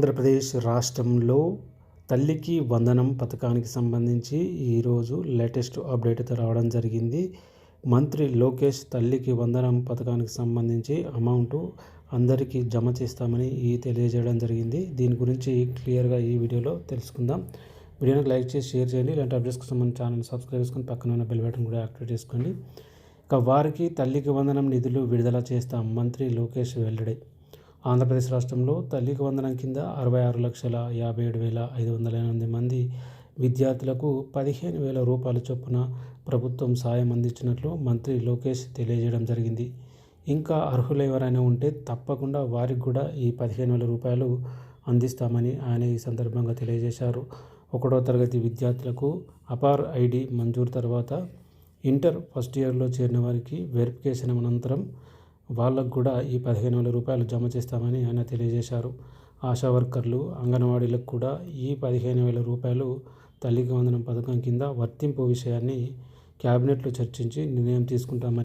ఆంధ్రప్రదేశ్ రాష్ట్రంలో తల్లికి వందనం పథకానికి సంబంధించి ఈరోజు లేటెస్ట్ అప్డేట్ రావడం జరిగింది. మంత్రి లోకేష్ తల్లికి వందనం పథకానికి సంబంధించి అమౌంట్ అందరికీ జమ చేస్తామని ఈ తెలియజేయడం జరిగింది. దీని గురించి క్లియర్గా ఈ వీడియోలో తెలుసుకుందాం. వీడియోని లైక్ చేసి షేర్ చేయండి. ఇలాంటి అప్డేట్స్ కోసం మన ఛానల్ సబ్స్క్రైబ్ చేసుకొని పక్కన ఉన్న బెల్ బటన్ కూడా యాక్టివేట్ చేసుకోండి. ఇక వారికి తల్లికి వందనం నిధులు విడుదల చేస్తాం మంత్రి లోకేష్ వెల్లడి. ఆంధ్రప్రదేశ్ రాష్ట్రంలో తల్లికి వందనం కింద అరవై ఆరు లక్షల యాభై ఏడు వేల ఐదు వందల ఎనిమిది మంది విద్యార్థులకు పదిహేను వేల రూపాయల చొప్పున ప్రభుత్వం సాయం అందించినట్లు మంత్రి లోకేష్ తెలియజేయడం జరిగింది. ఇంకా అర్హులు ఎవరైనా ఉంటే తప్పకుండా వారికి కూడా ఈ పదిహేను వేల రూపాయలు అందిస్తామని ఆయన ఈ సందర్భంగా తెలియజేశారు. ఒకటో తరగతి విద్యార్థులకు అపార్ ఐడి మంజూరు తర్వాత ఇంటర్ ఫస్ట్ ఇయర్లో చేరిన వారికి వెరిఫికేషన్ అనంతరం వాళ్ళకు కూడా ఈ పదిహేను వేల రూపాయలు జమ చేస్తామని ఆయన తెలియజేశారు. ఆశా వర్కర్లు అంగన్వాడీలకు కూడా ఈ పదిహేను వేల రూపాయలు తల్లికి వందనం పథకం కింద వర్తింపు విషయాన్ని క్యాబినెట్లో చర్చించి నిర్ణయం తీసుకుంటామని